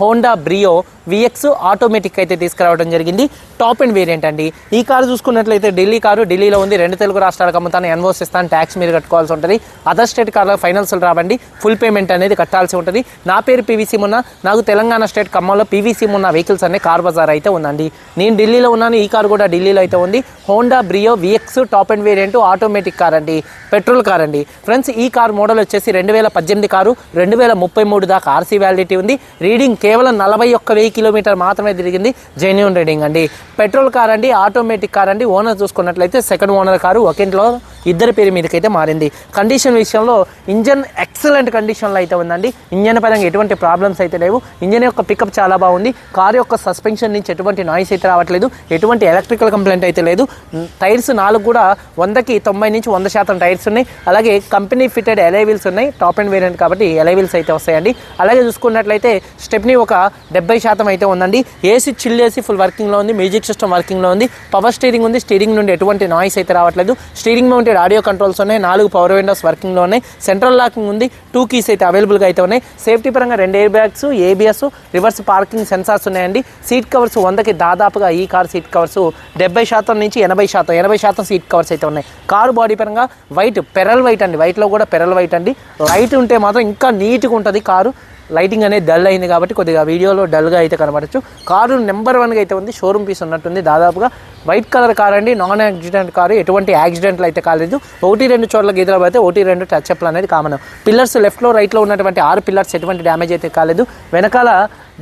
Honda Brio VX automatic అయితే తీసుకురావడం జరిగింది. టాప్ అండ్ వేరియంట్ అండి. ఈ కారు చూసుకున్నట్లయితే ఢిల్లీ కారు ఢిల్లీలో ఉంది. రెండు తెలుగు రాష్ట్రాలకు అమ్ముతాను. ఎన్వోస్ ఇస్తాను. ట్యాక్స్ మీరు కట్టుకోవాల్సి ఉంటుంది. అదర్ స్టేట్ కార్లో ఫైనాన్సులు రావండి. ఫుల్ పేమెంట్ అనేది కట్టాల్సి ఉంటుంది. నా పేరు పీవీసీ మొన్న నాకు తెలంగాణ స్టేట్ ఖమ్మంలో పీవీసీ మొన్న వెహికల్స్ అనే కార్ బజార్ అయితే ఉందండి. నేను ఢిల్లీలో ఉన్నాను. ఈ కారు కూడా ఢిల్లీలో అయితే ఉంది. Honda Brio VX top and variant automatic car అండి. పెట్రోల్ కార్ అండి. ఫ్రెండ్స్ ఈ కార్ మోడల్ వచ్చేసి రెండు వేల పద్దెనిమిది కారు రెండు వేల ముప్పై మూడు దాకా ఆర్సీ వ్యాలిడిటీ ఉంది. రీడింగ్ కేవలం నలభై ఒక్క వెయ్యి కిలోమీటర్ మాత్రమే తిరిగింది జెన్యున్ రైడింగ్ అండి. పెట్రోల్ కార్ అండి ఆటోమేటిక్ కార్ అండి. ఓనర్ చూసుకున్నట్లయితే సెకండ్ ఓనర్ కారు ఒకింట్లో ఇద్దరి పేరు మీదకైతే మారింది. కండిషన్ విషయంలో ఇంజన్ ఎక్సలెంట్ కండిషన్లో అయితే ఉందండి. ఇంజన్ పరంగా ఎటువంటి ప్రాబ్లమ్స్ అయితే లేవు. ఇంజన్ యొక్క పికప్ చాలా బాగుంది. కారు యొక్క సస్పెన్షన్ నుంచి ఎటువంటి నాయిస్ అయితే రావట్లేదు. ఎటువంటి ఎలక్ట్రికల్ కంప్లైంట్ అయితే లేదు. టైర్స్ నాలుగు కూడా వందకి తొంభై నుంచి వంద శాతం టైర్స్ ఉన్నాయి. అలాగే కంపెనీ ఫిటెడ్ ఎలైవిల్స్ ఉన్నాయి. టాప్ అండ్ వేరియంట్ కాబట్టి ఎలైవిల్స్ అయితే వస్తాయండి. అలాగే చూసుకున్నట్లయితే స్టెప్ని ఒక డెబ్బై శాతం అయితే ఉందండి. ఏసీ చిల్ ఏసీ ఫుల్ వర్కింగ్లో ఉంది. మ్యూజిక్ సిస్టమ్ వర్కింగ్లో ఉంది. పవర్ స్టీరింగ్ ఉంది. స్టీరింగ్ నుండి ఎటువంటి నాయిస్ అయితే రావట్లేదు. స్టీరింగ్ మౌంటెడ్ ఆడియో కంట్రోల్స్ ఉన్నాయి నాలుగు పవర్ విండోస్ వర్కింగ్లో ఉన్నాయి సెంట్రల్ లాకింగ్ ఉంది టూ కీస్ అయితే అవైలబుల్గా అయితే ఉన్నాయి. సేఫ్టీ పరంగా రెండు air bags ABS reverse parking sensors ఉన్నాయండి. సీట్ కవర్స్ వందకి దాదాపుగా ఈ కార్ సీట్ కవర్స్ డెబ్బై శాతం నుంచి ఎనభై శాతం ఎనభై శాతం సీట్ కవర్స్ అయితే ఉన్నాయి. కారు బాడీ పరంగా వైట్ పెరల్ వైట్ అండి. వైట్లో కూడా పెరల్ వైట్ అండి. లైట్ ఉంటే మాత్రం ఇంకా నీట్గా ఉంటుంది కారు లైటింగ్ అనేది డల్ అయింది కాబట్టి కొద్దిగా వీడియోలో డల్గా అయితే కనబడచ్చు. కారు నెంబర్ వన్గా అయితే ఉంది షోరూమ్ పీస్ ఉన్నట్టుంది దాదాపుగా. వైట్ కలర్ కార్ అండి నాన్ యాక్సిడెంట్ కారు ఎటువంటి యాక్సిడెంట్లు అయితే కాలేదు. ఒకటి రెండు చోట్ల గీతలు పడితే ఒకటి రెండు టచ్ అప్లు అనేది కామన్. పిల్లర్స్ లెఫ్ట్లో రైట్లో ఉన్నటువంటి ఆరు పిల్లర్స్ ఎటువంటి డ్యామేజ్ అయితే కాలేదు. వెనకాల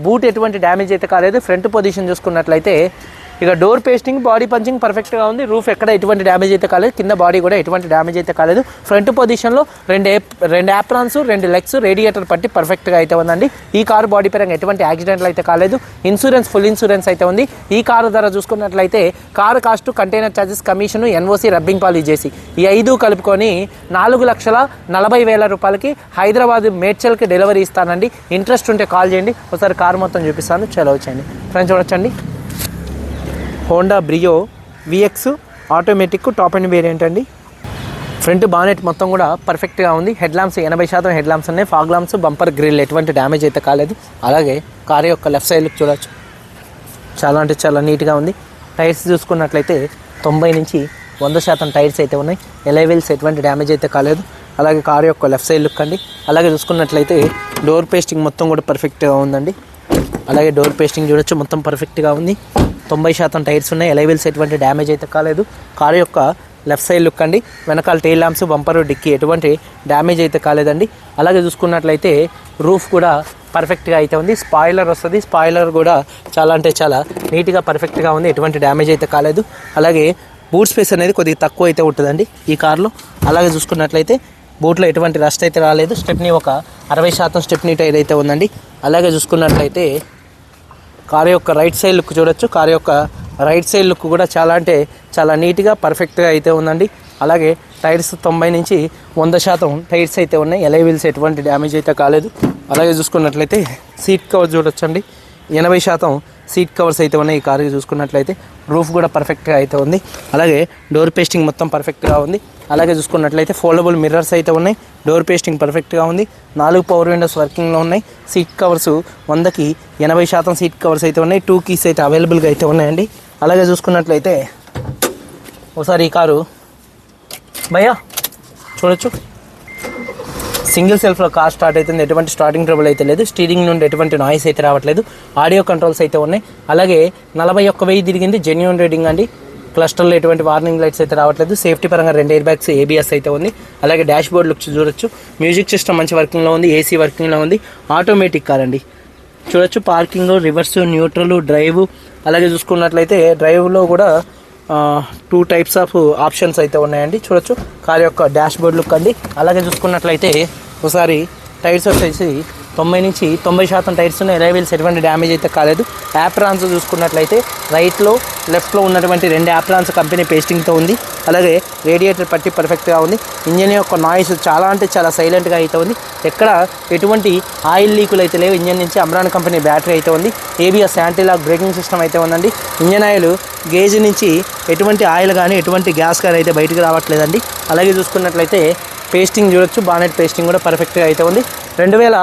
బూట్ ఎటువంటి డ్యామేజ్ అయితే కాలేదు. ఫ్రంట్ పొజిషన్ చూసుకున్నట్లయితే ఇక డోర్ పేస్టింగ్ బాడీ పంచింగ్ పర్ఫెక్ట్గా ఉంది. రూఫ్ ఎక్కడ ఎటువంటి డ్యామేజ్ అయితే కాలేదు. కింద బాడీ కూడా ఎటువంటి డ్యామేజ్ అయితే కాలేదు. ఫ్రంట్ పొజిషన్లో రెండు రెండు యాప్రాన్స్ రెండు లెగ్స్ రేడియేటర్ పట్టి పర్ఫెక్ట్గా అయితే ఉందండి. ఈ కారు బాడీ పరంగా ఎటువంటి యాక్సిడెంట్లు అయితే కాలేదు. ఇన్సూరెన్స్ ఫుల్ ఇన్సూరెన్స్ అయితే ఉంది. ఈ కారు ధర చూసుకున్నట్లయితే car cost container charges commission NOC rubbing పాలు చేసి ఈ ఐదు కలుపుకొని నాలుగు లక్షల నలభై వేల రూపాయలకి హైదరాబాద్ మేడ్చల్కి డెలివరీ ఇస్తానండి. ఇంట్రెస్ట్ ఉంటే కాల్ చేయండి. ఒకసారి కారు మొత్తం చూపిస్తాను. చలో వచ్చేయండి. ఫ్రెండ్స్ చూడొచ్చండి. Honda Brio VX automatic top and variant అండి. ఫ్రంట్ బానెట్ మొత్తం కూడా పర్ఫెక్ట్గా ఉంది. హెడ్ ల్యాంప్స్ ఎనభై శాతం హెడ్ ల్యాంప్స్ ఉన్నాయి. ఫాగ్ ల్యాంప్స్ బంపర్ గ్రిల్ ఎటువంటి డ్యామేజ్ అయితే కాలేదు. అలాగే కార్ యొక్క లెఫ్ట్ సైడ్ లుక్ చాలా అంటే చాలా నీట్గా ఉంది. టైర్స్ చూసుకున్నట్లయితే తొంభై నుంచి వంద శాతం టైర్స్ అయితే ఉన్నాయి. ఎలైవెల్స్ ఎటువంటి డ్యామేజ్ అయితే కాలేదు. అలాగే కార్ యొక్క లెఫ్ట్ సైడ్ లుక్ అండి. అలాగే చూసుకున్నట్లయితే డోర్ పేస్టింగ్ మొత్తం కూడా పర్ఫెక్ట్గా ఉందండి. అలాగే డోర్ పేస్టింగ్ చూడొచ్చు. మొత్తం పర్ఫెక్ట్గా ఉంది. తొంభై శాతం టైర్స్ ఉన్నాయి. ఎలైవెల్స్ ఎటువంటి డ్యామేజ్ అయితే కాలేదు. కారు యొక్క లెఫ్ట్ సైడ్ లుక్ అండి. వెనకాల టైల్ ల్యాంప్స్ బంపర్ డిక్కి ఎటువంటి డ్యామేజ్ అయితే కాలేదండి. అలాగే చూసుకున్నట్లయితే రూఫ్ కూడా పర్ఫెక్ట్గా అయితే ఉంది. స్పాయిలర్ వస్తుంది. స్పాయిలర్ కూడా చాలా అంటే చాలా నీట్గా పర్ఫెక్ట్గా ఉంది. ఎటువంటి డ్యామేజ్ అయితే కాలేదు. అలాగే బూట్ స్పేస్ అనేది కొద్దిగా తక్కువ అయితే ఉంటుందండి ఈ కార్లో అలాగే చూసుకున్నట్లయితే బూట్లో ఎటువంటి రస్ట్ అయితే రాలేదు. స్టెప్ని ఒక అరవై శాతం స్టెప్ని టైర్ అయితే ఉందండి. అలాగే చూసుకున్నట్లయితే కారు యొక్క రైట్ సైడ్ లుక్ చూడొచ్చు. కారు యొక్క రైట్ సైడ్ లుక్ కూడా చాలా అంటే చాలా నీట్గా పర్ఫెక్ట్గా అయితే ఉందండి. అలాగే టైర్స్ తొంభై నుంచి వంద శాతం టైర్స్ అయితే ఉన్నాయి. ఎలై వీల్స్ ఎటువంటి డ్యామేజ్ అయితే కాలేదు. అలాగే చూసుకున్నట్లయితే సీట్ కవర్ చూడొచ్చండి. ఎనభై శాతం సీట్ కవర్స్ అయితే ఉన్నాయి ఈ కారు చూసుకున్నట్లయితే. రూఫ్ కూడా పర్ఫెక్ట్గా అయితే ఉంది. అలాగే డోర్ పేస్టింగ్ మొత్తం పర్ఫెక్ట్గా ఉంది. అలాగే చూసుకున్నట్లయితే ఫోల్డబుల్ మిర్రర్స్ అయితే ఉన్నాయి. డోర్ పేస్టింగ్ పర్ఫెక్ట్గా ఉంది. నాలుగు పవర్ విండోస్ వర్కింగ్లో ఉన్నాయి. సీట్ కవర్స్ వందకి ఎనభై శాతం సీట్ కవర్స్ అయితే ఉన్నాయి. టూ కీస్ అయితే అవైలబుల్గా అయితే ఉన్నాయండి. అలాగే చూసుకున్నట్లయితే ఒకసారి ఈ కారు భయ్యా చూడొచ్చు. సింగిల్ సెల్ఫ్లో కార్ స్టార్ట్ అవుతుంది. ఎటువంటి స్టార్టింగ్ ట్రబుల్ అయితే లేదు. స్టీరింగ్ నుండి ఎటువంటి నాయిస్ అయితే రావట్లేదు. ఆడియో కంట్రోల్స్ అయితే ఉన్నాయి. అలాగే నలభై ఒక్క వెయ్యి తిరిగింది. జెన్యున్ రీడింగ్ అండి. క్లస్టర్లో ఎటువంటి వార్నింగ్ లైట్స్ అయితే రావట్లేదు. సేఫ్టీ పరంగా రెండు ఎయిర్ బ్యాగ్స్ ఏబిఎస్ అయితే ఉంది. అలాగే డాష్ బోర్డ్ లుక్ చూడొచ్చు. మ్యూజిక్ సిస్టమ్ మంచి వర్కింగ్లో ఉంది ఏసీ వర్కింగ్లో ఉంది. ఆటోమేటిక్ కార్ అండి. చూడొచ్చు పార్కింగ్ రివర్స్ న్యూట్రల్ డ్రైవ్ అలాగే చూసుకున్నట్లయితే డ్రైవ్లో కూడా టూ టైప్స్ ఆఫ్ ఆప్షన్స్ అయితే ఉన్నాయండి. చూడొచ్చు కార్ యొక్క డాష్ బోర్డ్ లుక్ అండి. అలాగే చూసుకున్నట్లయితే ఒకసారి టైర్స్ వచ్చేసి తొంభై నుంచి తొంభై శాతం టైర్స్ ఉన్నాయి ఎలైవీల్స్ ఎటువంటి డ్యామేజ్ అయితే కాలేదు. యాప్రాన్స్ చూసుకున్నట్లయితే రైట్లో లెఫ్ట్లో ఉన్నటువంటి రెండు యాప్రాన్స్ కంపెనీ పేస్టింగ్తో ఉంది. అలాగే రేడియేటర్ పట్టి పర్ఫెక్ట్గా ఉంది. ఇంజన్ యొక్క నాయిస్ చాలా అంటే చాలా సైలెంట్గా అయితే ఉంది. ఎక్కడ ఎటువంటి ఆయిల్ లీకులు అయితే లేవు. ఇంజన్ నుంచి అమ్రాన్ కంపెనీ బ్యాటరీ అయితే ఉంది. ఏబిఎస్ యాంటీలాక్ బ్రేకింగ్ సిస్టమ్ అయితే ఉందండి. ఇంజన్ ఆయిల్ గేజ్ నుంచి ఎటువంటి ఆయిల్ కానీ ఎటువంటి గ్యాస్ కానీ అయితే బయటకు రావట్లేదండి. అలాగే చూసుకున్నట్లయితే పేస్టింగ్ చూడొచ్చు. బానెట్ పేస్టింగ్ కూడా పర్ఫెక్ట్గా అయితే ఉంది. రెండు వేల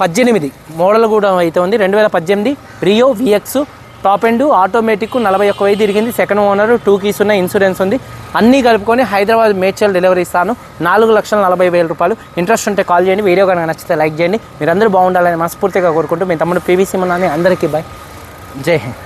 పద్దెనిమిది. మోడల్ కూడా అయితే ఉంది. రెండు వేల పద్దెనిమిది Rio VX top end automatic నలభై ఒక్క వెయ్యి తిరిగింది. సెకండ్ ఓనర్ టూ కీస్ ఉన్న ఇన్సూరెన్స్ ఉంది. అన్నీ కలుపుకొని హైదరాబాద్ మేడ్చల్ డెలివరీ ఇస్తాను. నాలుగు లక్షల నలభై వేల రూపాయలు. ఇంట్రెస్ట్ ఉంటే కాల్ చేయండి. వీడియో కనుక నచ్చితే లైక్ చేయండి. మీరందరూ బాగుండాలని మనస్ఫూర్తిగా కోరుకుంటూ మీ తమ్ముడు పీవీసీ ఉన్నాను అందరికీ బాయ్ జై హింద్.